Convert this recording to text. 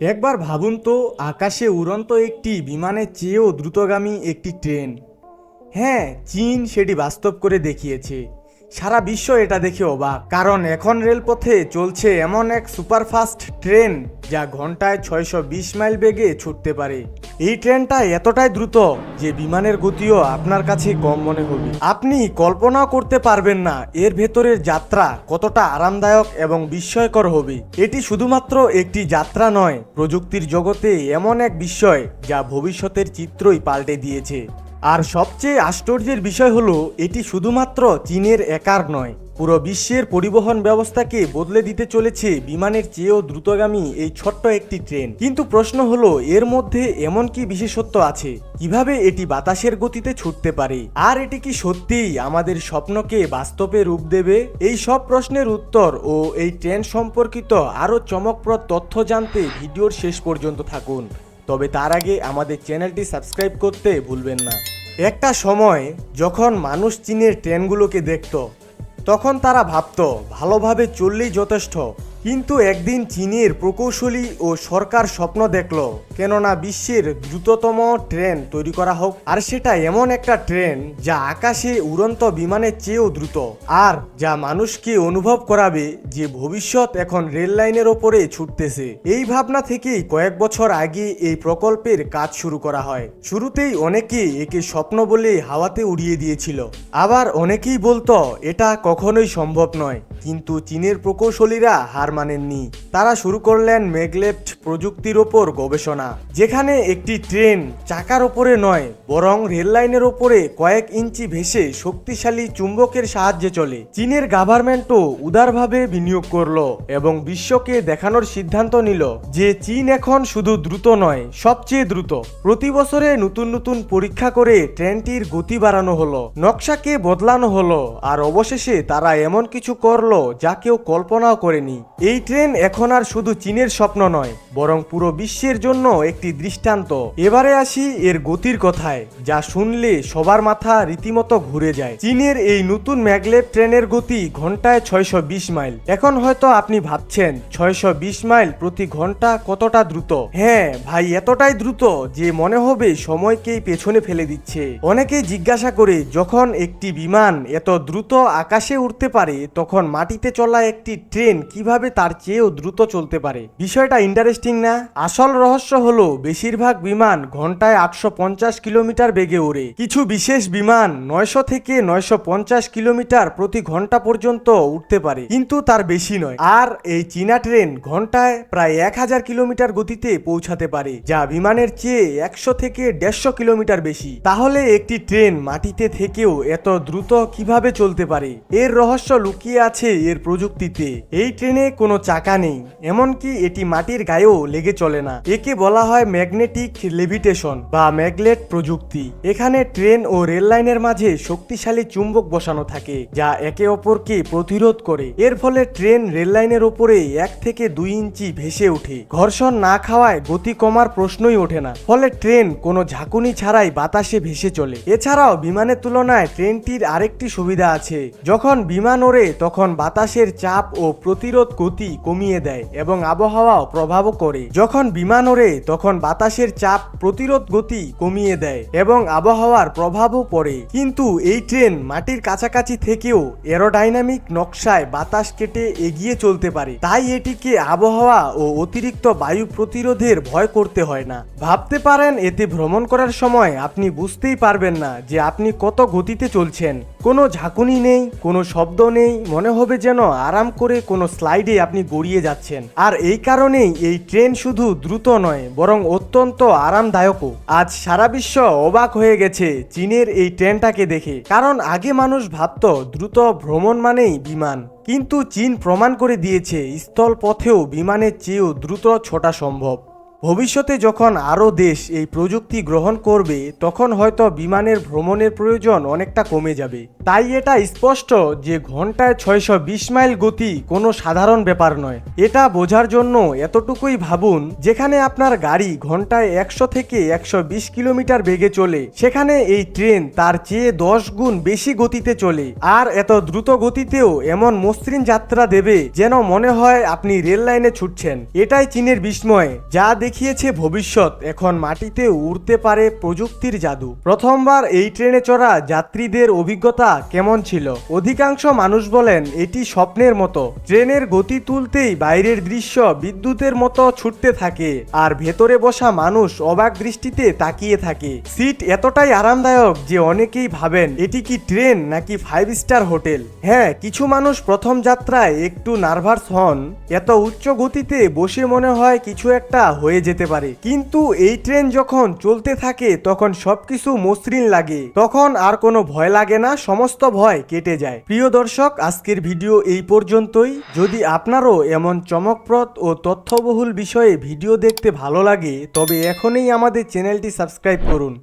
একবার ভাবুন তো, আকাশে উড়ন্ত একটি বিমানের চেয়েও দ্রুতগামী একটি ট্রেন। হ্যাঁ চীন সেটি বাস্তব করে দেখিয়েছে। সারা বিশ্ব এটা দেখে অবাক। কারণ এখন রেলপথে চলছে এমন এক সুপারফাস্ট ট্রেন যা ঘন্টায় ছয়শো বিশ মাইল বেগে ছুটতে পারে। এই ট্রেনটা এতটাই দ্রুত যে বিমানের গতিও আপনার কাছে কম মনে হবে। আপনি কল্পনাও করতে পারবেন না এর ভেতরের যাত্রা কতটা আরামদায়ক এবং বিস্ময়কর হবে। এটি শুধুমাত্র একটি যাত্রা নয়, প্রযুক্তির জগতে এমন এক বিষয় যা ভবিষ্যতের চিত্রই পাল্টে দিয়েছে। আর সবচেয়ে আশ্চর্যের বিষয় হলো, এটি শুধুমাত্র চীনের একার নয়, পুরো বিশ্বের পরিবহন ব্যবস্থাকে বদলে দিতে চলেছে বিমানের চেয়েও দ্রুতগামী এই ছোট্ট একটি ট্রেন। কিন্তু প্রশ্ন হলো, এর মধ্যে এমন কি বিশেষত্ব আছে? কীভাবে এটি বাতাসের গতিতে ছুটতে পারে? আর এটি কি সত্যিই আমাদের স্বপ্নকে বাস্তবে রূপ দেবে? এই সব প্রশ্নের উত্তর ও এই ট্রেন সম্পর্কিত আরও চমকপ্রদ তথ্য জানতে ভিডিওর শেষ পর্যন্ত থাকুন। তবে তার আগে আমাদের চ্যানেলটি সাবস্ক্রাইব করতে ভুলবেন না। একটা সময় যখন মানুষ চীনের ট্রেনগুলোকে দেখত তখন তারা ভাবত ভালোভাবে চললেই যথেষ্ট। কিন্তু একদিন চীনের প্রকৌশলী ও সরকার স্বপ্ন দেখল, কেননা বিশ্বের দ্রুততম ট্রেন তৈরি করা হোক। আর সেটা এমন একটা ট্রেন যা আকাশে উড়ন্ত বিমানের চেয়েও দ্রুত, আর যা মানুষকে অনুভব করাবে যে ভবিষ্যৎ এখন রেল লাইনের ওপরে ছুটতেছে। এই ভাবনা থেকেই কয়েক বছর আগে এই প্রকল্পের কাজ শুরু করা হয়। শুরুতেই অনেকে একে স্বপ্ন বলে হাওয়াতে উড়িয়ে দিয়েছিল। আবার অনেকেই বলতো, এটা কখনোই সম্ভব নয়। কিন্তু চীনের প্রকৌশলীরা হার মানেননি। তারা শুরু করলেন মেগলেফট প্রযুক্তির ওপর গবেষণা, যেখানে একটি ট্রেন চাকার ওপরে নয়, বরং রেল লাইনের ওপরে কয়েক ইঞ্চি ভেসে শক্তিশালী চুম্বকের সাহায্যে চলে। চীনের গভর্নমেন্টও উদারভাবে বিনিয়োগ করল এবং বিশ্বকে দেখানোর সিদ্ধান্ত নিল যে চীন এখন শুধু দ্রুত নয়, সবচেয়ে দ্রুত। প্রতি বছরে নতুন নতুন পরীক্ষা করে ট্রেনটির গতি বাড়ানো হলো, নকশাকে বদলানো হলো, আর অবশেষে তারা এমন কিছু করল যা কেউ কল্পনাও করেনি। এই ট্রেন এখন আর শুধু চীনের স্বপ্ন নয়, বরং পুরো বিশ্বের জন্য একটি দৃষ্টান্ত। এবারে আসি এর গতির কথায়, যা শুনলে সবার মাথা রীতিমতো ঘুরে যায়। চীনের এই নতুন ম্যাগলেভ ট্রেনের গতি ঘন্টায় ছয়শো বিশ মাইল। এখন হয়তো আপনি ভাবছেন, ছয়শো বিশ মাইল প্রতি ঘণ্টা কতটা দ্রুত? হ্যাঁ ভাই, এতটাই দ্রুত যে মনে হবে সময়কেই পেছনে ফেলে দিচ্ছে। অনেকেই জিজ্ঞাসা করে, যখন একটি বিমান এত দ্রুত আকাশে উঠতে পারে, তখন মাটিতে চলা একটি ট্রেন কীভাবে তার চেয়েও দ্রুত চলতে পারে? বিষয়টা ইন্টারেস্টিং না? আসল রহস্য হলো, বেশিরভাগ বিমান ঘন্টায় আটশো পঞ্চাশ কিলোমিটার বেগে ওড়ে। কিছু বিশেষ বিমান নয়শো থেকে নয়শো পঞ্চাশ কিলোমিটার প্রতি ঘণ্টা পর্যন্ত উঠতে পারে, কিন্তু তার বেশি নয়। আর এই চীনা ট্রেন ঘন্টায় প্রায় এক হাজার কিলোমিটার গতিতে পৌঁছাতে পারে, যা বিমানের চেয়ে একশো থেকে দেড়শো কিলোমিটার বেশি। তাহলে একটি ট্রেন মাটিতে থেকেও এত দ্রুত কীভাবে চলতে পারে? এর রহস্য লুকিয়ে আছে এর প্রযুক্তিতে। এই ট্রেনে কোনো চাকা নেই, এমনকি এটি মাটির গায়েও লেগে চলে না। একে বলা হয় ম্যাগনেটিক লেভিটেশন বা ম্যাগলেট প্রযুক্তি। এখানে ট্রেন ও রেল লাইনের মাঝে শক্তিশালী চুম্বক বসানো থাকে, যা একে অপরকে প্রতিরোধ করে। এর ফলে ট্রেন রেল লাইনের ওপরে এক থেকে দুই ইঞ্চি ভেসে ওঠে। ঘর্ষণ না খাওয়ায় গতি কমার প্রশ্নই ওঠে না। ফলে ট্রেন কোনো ঝাঁকুনি ছাড়াই বাতাসে ভেসে চলে। এছাড়াও বিমানের তুলনায় ট্রেনটির আরেকটি সুবিধা আছে। যখন বিমান ওড়ে, তখন বাতাসের চাপ ও প্রতিরোধ গতি কমিয়ে দেয় এবং আবহাওয়াও প্রভাবও করে। যখন বিমান ওড়ে, তখন বাতাসের চাপ প্রতিরোধ গতি কমিয়ে দেয় এবং আবহাওয়ার প্রভাবও পড়ে। কিন্তু এই ট্রেন মাটির কাছাকাছি থেকেও এরোডাইনামিক নকশায় বাতাস কেটে এগিয়ে চলতে পারে। তাই এটিকে আবহাওয়া ও অতিরিক্ত বায়ু প্রতিরোধের ভয় করতে হয় না। ভাবতে পারেন, এতে ভ্রমণ করার সময় আপনি বুঝতেই পারবেন না যে আপনি কত গতিতে চলছেন। কোনো ঝাঁকুনি নেই, কোনো শব্দ নেই, মনে হবে যেন আরাম করে কোনো স্লাইডে আপনি গড়িয়ে যাচ্ছেন। আর এই কারণেই এই ট্রেন শুধু দ্রুত নয়, বরং অত্যন্ত আরামদায়কও। আজ সারা বিশ্ব অবাক হয়ে গেছে চীনের এই ট্রেনটাকে দেখে। কারণ আগে মানুষ ভাবত দ্রুত ভ্রমণ মানেই বিমান। কিন্তু চীন প্রমাণ করে দিয়েছে স্থল পথেও বিমানের চেয়েও দ্রুত ছোটা সম্ভব। ভবিষ্যতে যখন আরও দেশ এই প্রযুক্তি গ্রহণ করবে, তখন হয়তো বিমানের ভ্রমণের প্রয়োজন অনেকটা কমে যাবে। তাই এটা স্পষ্ট যে ঘন্টায় ছয়শো বিশ মাইল গতি কোনো সাধারণ ব্যাপার নয়। এটা বোঝার জন্য এতটুকুই ভাবুন, যেখানে আপনার গাড়ি ঘন্টায় একশো থেকে একশো বিশ কিলোমিটার বেগে চলে, সেখানে এই ট্রেন তার চেয়ে দশ গুণ বেশি গতিতে চলে। আর এত দ্রুত গতিতেও এমন মসৃণ যাত্রা দেবে যেন মনে হয় আপনি রেল লাইনে ছুটছেন। এটাই চীনের বিস্ময়, যা দেখিয়েছে ভবিষ্যৎ। এখন মাটিতে উড়তে পারে প্রযুক্তির জাদু। প্রথমবার এই ট্রেনে চড়া যাত্রীদের অভিজ্ঞতা কেমন ছিল? অধিকাংশ মানুষ বলেন, এটি স্বপ্নের মতো। ট্রেনের গতি তুলতেই বাইরের দৃশ্য বিদ্যুতের মতো ছুটতে থাকে, আর ভেতরে বসা মানুষ অবাক দৃষ্টিতে তাকিয়ে থাকে। সিট এতটাই আরামদায়ক যে অনেকেই ভাবেন, এটি কি ট্রেন নাকি ফাইভ স্টার হোটেল? হ্যাঁ কিছু মানুষ প্রথম যাত্রায় একটু নার্ভাস হন। এত উচ্চ গতিতে বসে মনে হয় কিছু একটা হয়ে যেতে পারে। কিন্তু এই ট্রেন যখন চলতে থাকে, তখন সবকিছু মসৃণ লাগে। তখন আর কোনো ভয় লাগে না, সমস্ত ভয় কেটে যায়। প্রিয় দর্শক, আজকের ভিডিও এই পর্যন্তই। যদি আপনারও এমন চমকপ্রদ ও তথ্যবহুল বিষয়ে ভিডিও দেখতে ভালো লাগে, তবে এখনই আমাদের চ্যানেলটি সাবস্ক্রাইব করুন।